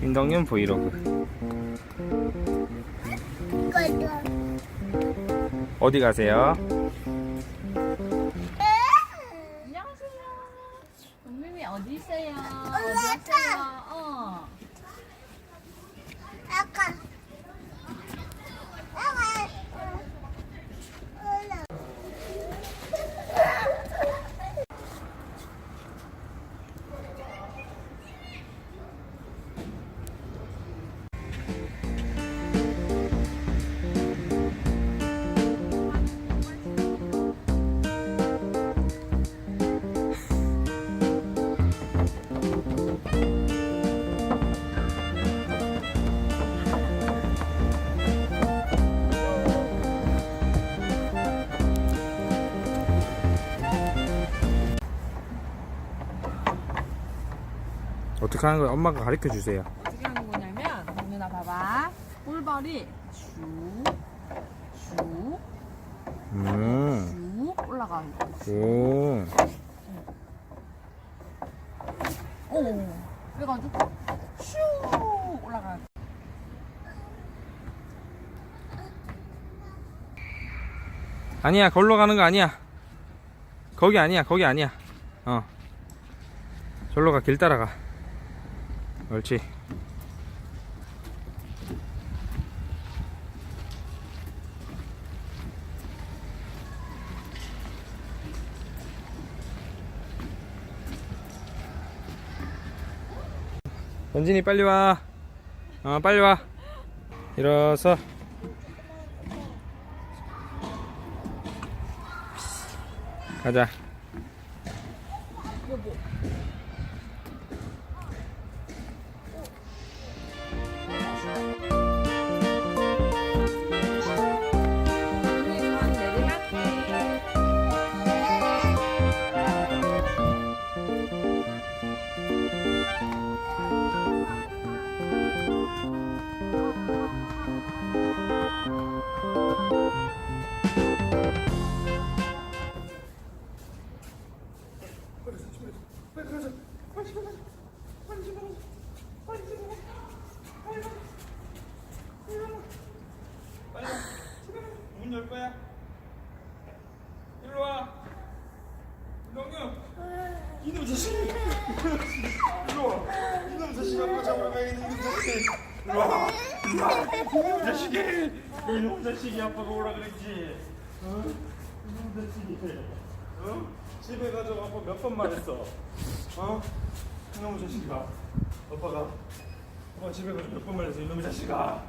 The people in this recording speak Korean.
김동윤 브이로그 어디 가세요? 안녕하세요. 동민이 어디 있어요? 어디 올라가. 갔어요? 어. 어떻게 하는 거예요? 엄마가 가르쳐 주세요. 어떻게 하는 거냐면 동민아 봐봐. 꿀벌이 쭉, 쭉, 음, 쭉 올라가는 거. 오, 오. 그래가지고 슉 올라가는 거. 아니야, 걸로 가는 거 아니야. 거기 아니야, 거기 아니야. 어, 절로 가, 길 따라가. 옳지. 원진이 빨리 와. 어, 빨리 와. 일어서. 가자. 문 열 거야? 일로 와. 동규. 이놈 이놈 자식 자식이. 아빠가 오라 그랬지. 어? 어? 집에 가서 아빠 몇 번 말했어. 어? 이놈 자식아. 아빠가. 아빠 집에 가서 몇 번 말했어. 이놈 자식아.